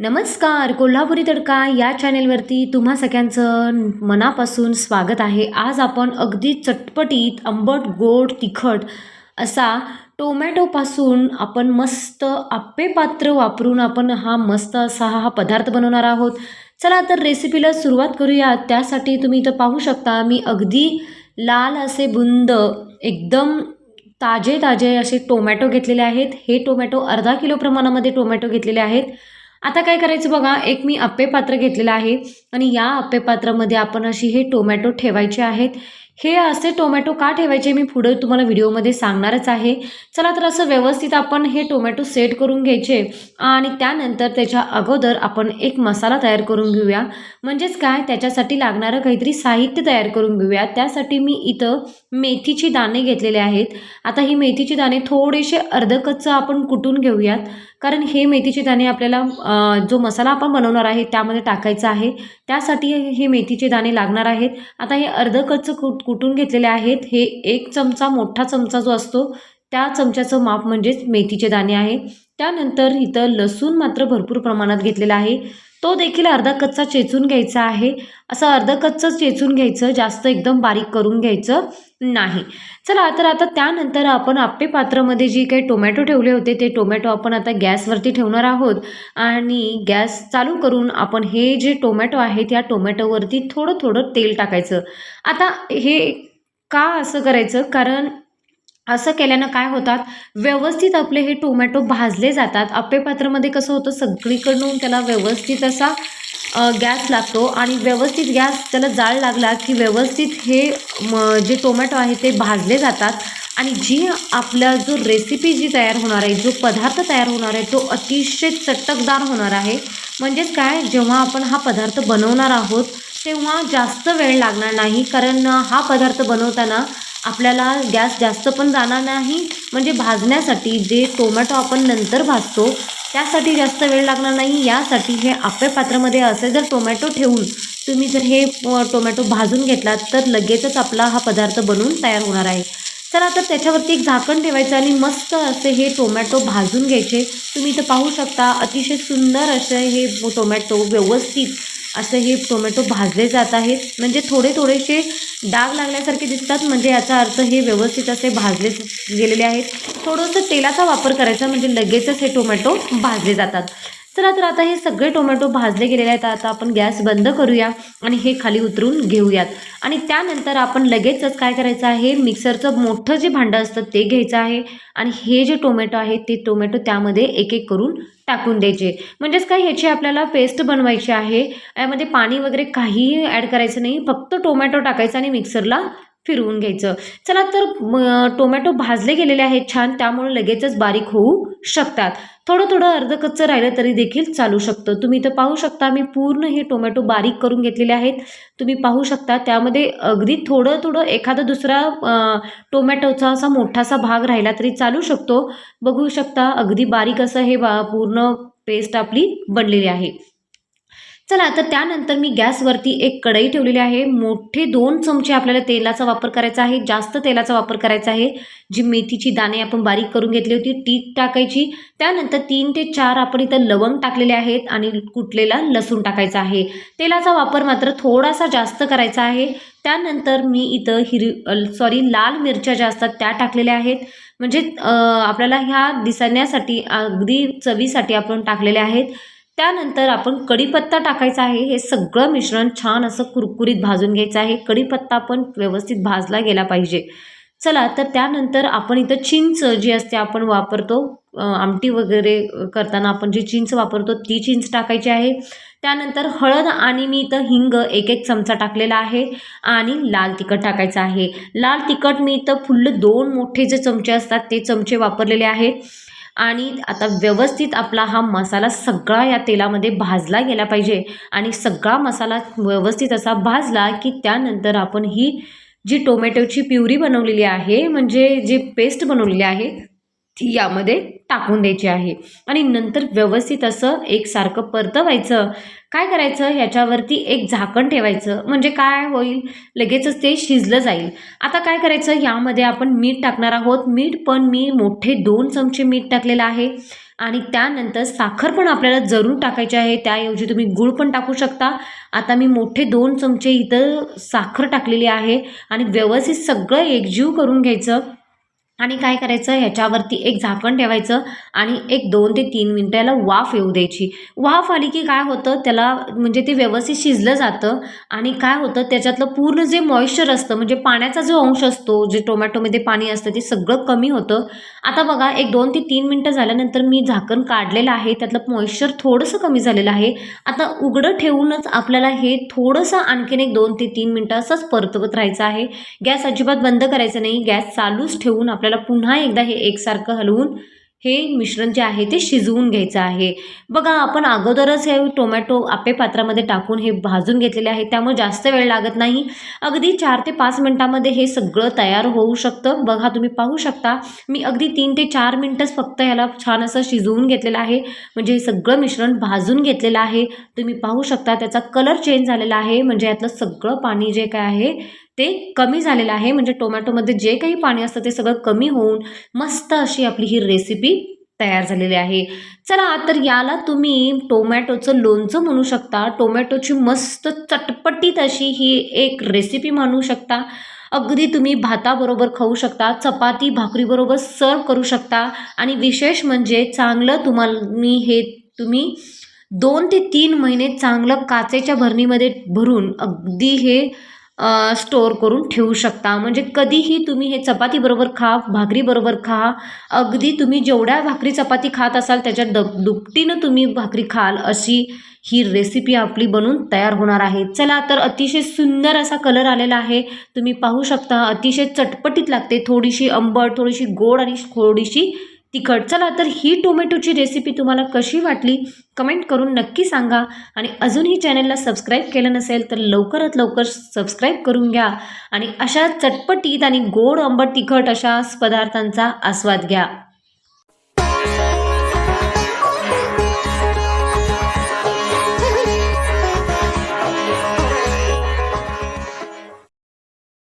नमस्कार कोल्हापुरी तडका या चॅनेलवरती तुम्हा सगळ्यांचं मनापासून स्वागत आहे. आज आपण अगदी चटपटीत आंबट गोड तिखट असा टोमॅटोपासून आपण मस्त आप्पे पात्र वापरून आपण हा मस्त असा हा पदार्थ बनवणार आहोत. चला तर रेसिपीला सुरुवात करूया. त्यासाठी तुम्ही इथं पाहू शकता मी अगदी लाल असे बुंद एकदम ताजे ताजे असे टोमॅटो घेतलेले आहेत. हे टोमॅटो अर्धा किलो प्रमाणामध्ये टोमॅटो घेतलेले आहेत. आता काय करायचं बघा एक मी अप्पे पात्र घेतलेलं आहे आणि या अप्पे पात्रामध्ये आपण अशी हे टोमॅटो ठेवायचे आहेत. हे असे टोमॅटो का ठेवायचे मी पुढे तुम्हाला व्हिडिओमध्ये सांगणारच आहे. चला तर असं व्यवस्थित आपण हे टोमॅटो सेट करून घ्यायचे आणि त्यानंतर त्याच्या अगोदर आपण एक मसाला तयार करून घेऊया. म्हणजेच काय? त्याच्यासाठी लागणारं काहीतरी साहित्य तयार करून घेऊया. त्यासाठी मी इथं मेथीची दाणे घेतलेले आहेत. आता ही मेथीची दाणे थोडेसे अर्धकच्चं आपण कुटून घेऊयात. कारण हे मेथीचे दाणे आपल्याला जो मसाला आपण बनवणार आहे त्यामध्ये टाकायचा आहे. त्यासाठी हे मेथीचे दाणे लागणार आहेत. आता हे अर्ध कुट कुटून घेतलेले आहेत हे एक चमचा मोठा चमचा जो असतो त्या चमच्याचं माप म्हणजेच मेथीचे दाणे आहे. त्यानंतर इथं लसूण मात्र भरपूर प्रमाणात घेतलेलं आहे. तो देखील अर्धा कच्चा चेचून घ्यायचा आहे. असं अर्ध कच्चं चेचून घ्यायचं जास्त एकदम बारीक करून घ्यायचं नाही. चला तर आता त्यानंतर आपण आप्पे पात्रामध्ये जी काही टोमॅटो ठेवले होते ते टोमॅटो आपण आता गॅसवरती ठेवणार आहोत. आणि गॅस चालू करून आपण हे जे टोमॅटो आहेत या टोमॅटोवरती थोडं थोडं तेल टाकायचं. आता हे का असं करायचं? कारण असं केल्यानं काय होतात? व्यवस्थित आपले हे टोमॅटो भाजले जातात. आप्पेपात्रामध्ये कसं होतं? सगळीकडून त्याला व्यवस्थित असा गॅस लागतो आणि व्यवस्थित गॅस त्याला जाळ लागला की व्यवस्थित हे जे टोमॅटो आहे ते भाजले जातात. आणि जी आपला जो रेसिपी जी तयार होणार आहे जो पदार्थ तयार होणार आहे तो अतिशय चटकदार होणार आहे. म्हणजेच काय? जेव्हा आपण हा पदार्थ बनवणार आहोत तेव्हा जास्त वेळ लागणार नाही. कारण हा पदार्थ बनवताना आपल्याला गॅस जास्त पण जाणार नाही. म्हणजे भाजण्यासाठी जे टोमॅटो आपण नंतर भाजतो त्यासाठी जास्त वेळ लागणार नाही. यासाठी हे आपल्या पात्रामध्ये असे जर टोमॅटो ठेवून तुम्ही जर हे टोमॅटो भाजून घेतलात तर लगेचच आपला हा पदार्थ बनवून तयार होणार आहे. चला तर त्याच्यावरती एक झाकण ठेवायचं आणि मस्त असे हे टोमॅटो भाजून घ्यायचे. तुम्ही इथं पाहू शकता अतिशय सुंदर असे हे टोमॅटो व्यवस्थित असे हे टोमॅटो भाजले जात आहेत. म्हणजे थोडे थोडेसे डाग लागल्यासारखे दिसतात. म्हणजे याचा अर्थ हे व्यवस्थित असे भाजले गेलेले आहेत. थोडंसं तेलाचा वापर करायचा. म्हणजे लगेचच हे टोमॅटो भाजले जातात. चला तर आता हे सगळे टोमॅटो भाजले गेलेले आहेत. आता आपण गॅस बंद करूया आणि हे खाली उतरून घेऊयात. आणि त्यानंतर आपण लगेचच काय करायचं आहे? मिक्सरचं मोठं जे भांडं असतं ते घ्यायचं आहे. आणि हे जे टोमॅटो आहे ते टोमॅटो त्यामध्ये एक एक करून टाकून द्यायचे. म्हणजेच काय ह्याची आपल्याला पेस्ट बनवायची आहे. यामध्ये पाणी वगैरे काहीही ॲड करायचं नाही. फक्त टोमॅटो टाकायचं आणि मिक्सरला फिरवून घ्यायचं. चला तर टोमॅटो भाजले गेलेले आहेत छान त्यामुळे लगेचच बारीक होऊ शकतात. थोडं थोडं अर्ध कच्चं राहिलं तरी देखील चालू शकतं. तुम्ही इथं पाहू शकता मी पूर्ण हे टोमॅटो बारीक करून घेतलेले आहेत. तुम्ही पाहू शकता त्यामध्ये अगदी थोडं थोडं एखादा दुसरा टोमॅटोचा असा मोठासा भाग राहिला तरी चालू शकतो. बघू शकता अगदी बारीक असं हे बा पूर्ण पेस्ट आपली बनलेली आहे. चला तर त्यानंतर मी गॅसवरती एक कढई ठेवलेली आहे. मोठे दोन चमचे आपल्याला तेलाचा वापर करायचा आहे. जास्त तेलाचा वापर करायचा आहे. जी मेथीची दाणे आपण बारीक करून घेतली होती ती टाकायची. त्यानंतर तीन ते चार आपण इथं लवंग टाकलेले आहेत आणि कुटलेला लसूण टाकायचा आहे. तेलाचा वापर मात्र थोडासा जास्त करायचा आहे. त्यानंतर मी इथं हिरवी सॉरी लाल मिरच्या ज्या असतात त्या टाकलेल्या आहेत. म्हणजे आपल्याला ह्या दिसण्यासाठी अगदी चवीसाठी आपण टाकलेल्या आहेत. त्यानंतर आपण कढीपत्ता टाकायचा आहे. हे सगळं मिश्रण छान असं कुरकुरीत भाजून घ्यायचं आहे. कढीपत्ता पण व्यवस्थित भाजला गेला पाहिजे. चला तर त्यानंतर आपण इथं चिंच जी असते आपण वापरतो आमटी वगैरे करताना आपण जी चिंच वापरतो ती चिंच टाकायची आहे. त्यानंतर हळद आणि मी इथं हिंग एक एक चमचा टाकलेला आहे आणि लाल तिखट टाकायचं आहे. लाल तिखट मी इथं फुल्ल दोन मोठे जे चमचे असतात ते चमचे वापरलेले आहेत. आणि आता व्यवस्थित आपला हा मसाला सगळा या तेलामध्ये भाजला गेला पाहिजे. आणि सगळा मसाला व्यवस्थित असा भाजला की त्यानंतर आपण ही जी टोमॅटोची प्युरी बनवलेली आहे म्हणजे जी पेस्ट बनवलेली आहे ती यामध्ये टाकून द्यायची आहे. आणि नंतर व्यवस्थित असं एकसारखं परतवायचं. काय करायचं? ह्याच्यावरती एक झाकण ठेवायचं. म्हणजे काय होईल? लगेचच ते शिजलं जाईल. आता काय करायचं? यामध्ये आपण मीठ टाकणार आहोत. मीठ पण मी मोठे दोन चमचे मीठ टाकलेलं आहे. आणि त्यानंतर साखर पण आपल्याला जरूर टाकायची आहे. त्याऐवजी तुम्ही गूळ पण टाकू शकता. आता मी मोठे दोन चमचे इथं साखर टाकलेली आहे. आणि व्यवस्थित सगळं एकजीव करून घ्यायचं. आणि काय करायचं? ह्याच्यावरती एक झाकण ठेवायचं आणि एक दोन ते तीन मिनटं याला वाफ येऊ द्यायची. वाफ आली की काय होतं? त्याला म्हणजे ते व्यवस्थित शिजलं जातं आणि काय होतं? त्याच्यातलं पूर्ण जे मॉइश्चर असतं म्हणजे पाण्याचा जो अंश असतो जे टोमॅटोमध्ये पाणी असतं ते सगळं कमी होतं. आता बघा एक दोन ते तीन मिनटं झाल्यानंतर मी झाकण काढलेलं आहे. त्यातलं मॉइश्चर थोडंसं कमी झालेलं आहे. आता उघडं ठेवूनच आपल्याला हे थोडंसं आणखीन एक दोन ते तीन मिनटं असंच परतवत राहायचं आहे. गॅस अजिबात बंद करायचं नाही. गॅस चालूच ठेवून आपल्याला पुन्हा एकदा हे एकसारखं हलवून हे मिश्रण जे आहे ते शिजवून घ्यायचं आहे. बघा आपण अगोदरच हे टोमॅटो आपे पात्रामध्ये टाकून हे भाजून घेतलेले आहे. त्यामुळे जास्त वेळ लागत नाही. अगदी चार ते पाच मिनटामध्ये हे सगळं तयार होऊ शकतं. बघा तुम्ही पाहू शकता. मी अगदी तीन ते चार मिनटंच फक्त ह्याला छान असं शिजवून घेतलेलं आहे. म्हणजे हे सगळं मिश्रण भाजून घेतलेलं आहे. तुम्ही पाहू शकता त्याचा कलर चेंज झालेला आहे. म्हणजे यातलं सगळं पाणी जे काय आहे ते कमी झालेलं आहे. म्हणजे टोमॅटोमध्ये जे काही पाणी असतं ते सगळं कमी होऊन मस्त अशी आपली ही रेसिपी तयार झालेली आहे. चला तर याला तुम्ही टोमॅटोचं लोणचं म्हणू शकता. टोमॅटोची मस्त चटपटीत अशी ही एक रेसिपी म्हणू शकता. अगदी तुम्ही भाताबरोबर खाऊ शकता चपाती भाकरीबरोबर सर्व करू शकता. आणि विशेष म्हणजे चांगलं तुम्हाला मी हे तुम्ही दोन ते तीन महिने चांगलं काचेच्या भरणीमध्ये भरून अगदी हे स्टोअर करून ठेवू शकता. म्हणजे कधीही तुम्ही हे चपातीबरोबर खा भाकरीबरोबर खा. अगदी तुम्ही जेवढ्या भाकरी चपाती खात असाल त्याच्या द दुपटीनं तुम्ही भाकरी खाल अशी ही रेसिपी आपली बनून तयार होणार आहे. चला तर अतिशय सुंदर असा कलर आलेला आहे. तुम्ही पाहू शकता अतिशय चटपटीत लागते. थोडीशी आंबट थोडीशी गोड आणि थोडीशी तिखट चला तर ही टोमॅटोची रेसिपी तुम्हाला कशी वाटली कमेंट करून नक्की सांगा. आणि अजूनही चॅनलला सबस्क्राईब केलं नसेल तर लवकरात लवकर सबस्क्राईब करून घ्या. आणि अशा चटपटीत आणि गोड आंबट तिखट अशा पदार्थांचा आस्वाद घ्या.